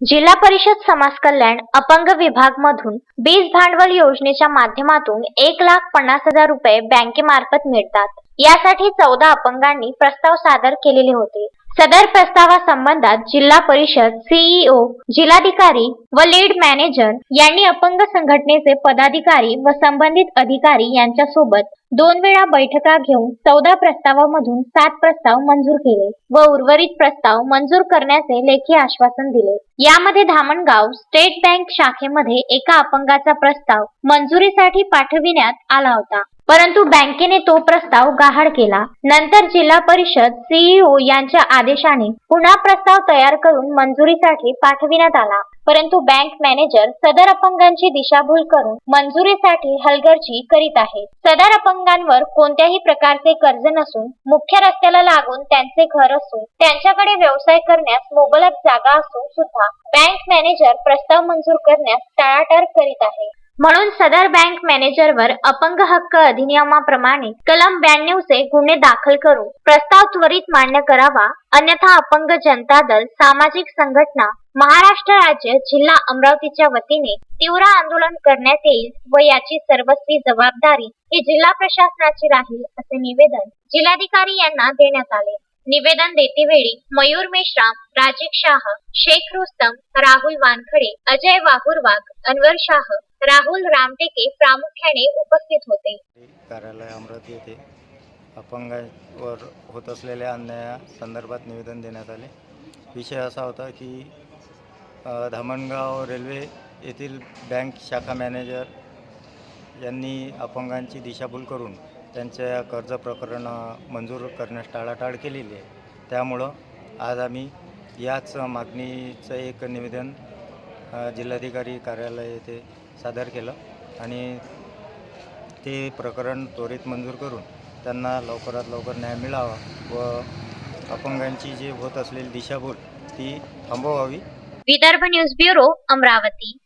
जिल्हा परिषद समाज कल्याण अपंग विभाग मधून बीज भांडवल योजनेच्या माध्यमातून एक लाख पन्नास हजार रुपये बँकेमार्फत मिळतात. यासाठी चौदा अपंगांनी प्रस्ताव सादर केलेले होते. सदर प्रस्तावासंबंधात जिल्हा परिषद सीईओ जिल्हाधिकारी व लीड मॅनेजर यांनी अपंग संघटनेचे पदाधिकारी व संबंधित अधिकारी यांच्यासोबत दोन वेळा बैठका घेऊन चौदा प्रस्तावामधून सात प्रस्ताव मंजूर केले व उर्वरित प्रस्ताव मंजूर करण्याचे लेखी आश्वासन दिले. यामध्ये धामणगाव स्टेट बँक शाखेमध्ये एका अपंगाचा प्रस्ताव मंजुरीसाठी पाठविण्यात आला होता. परंतु बँकेने तो प्रस्ताव गहाळ केला. नंतर जिल्हा परिषद सीईओ यांच्या आदेशाने पुन्हा प्रस्ताव तयार करून मंजुरीसाठी पाठविण्यात आला. परंतु बँक मॅनेजर सदर अपंगांची दिशाभूल करून मंजुरीसाठी हलगर्जी करीत आहे. सदर अपंगांवर कोणत्याही प्रकारचे कर्ज नसून मुख्य रस्त्याला लागून त्यांचे घर असून त्यांच्याकडे व्यवसाय करण्यास मोबलक जागा असून सुद्धा बँक मॅनेजर प्रस्ताव मंजूर करण्यास टाळाटाळ करीत आहे. म्हणून सदर बँक मॅनेजरवर अपंग हक्क अधिनियमाप्रमाणे कलम ब्याण्णव चे गुन्हे दाखल करून प्रस्ताव त्वरित मान्य करावा अन्यथा अपंग जनता दल सामाजिक संघटना महाराष्ट्र राज्य जिल्हा अमरावतीच्या वतीने तीव्र आंदोलन करण्यात येईल व याची सर्वस्वी जबाबदारी ही जिल्हा प्रशासनाची राहील असे निवेदन जिल्हाधिकारी यांना देण्यात आले. निवेदन देतेवेळी मयूर मेश्राम राजीव शाह शेख रुस्तम राहुल वानखडे अजय वाहुरवाग अनवर शाह राहुल रामटेके प्रामुख्याने उपस्थित होते. कार्यालय अमरावती येथे अपंगावर होत असलेल्या अन्यायासंदर्भात निवेदन देण्यात आले. विषय असा होता की धामणगाव रेल्वे येथील बँक शाखा मॅनेजर यांनी अपंगांची दिशाभूल करून त्यांच्या कर्ज प्रकरण मंजूर करण्यास टाळाटाळ केलेली आहे. त्यामुळं आज आम्ही याच मागणीचं एक निवेदन जिल्हाधिकारी कार्यालय येथे सादर केलं आणि ते प्रकरण त्वरित मंजूर करून त्यांना लवकरात लवकर न्याय मिळावा व अपंगांची जी होत असलेली दिशाभूल ती थांबवावी. Vidarbha news bureau Amravati.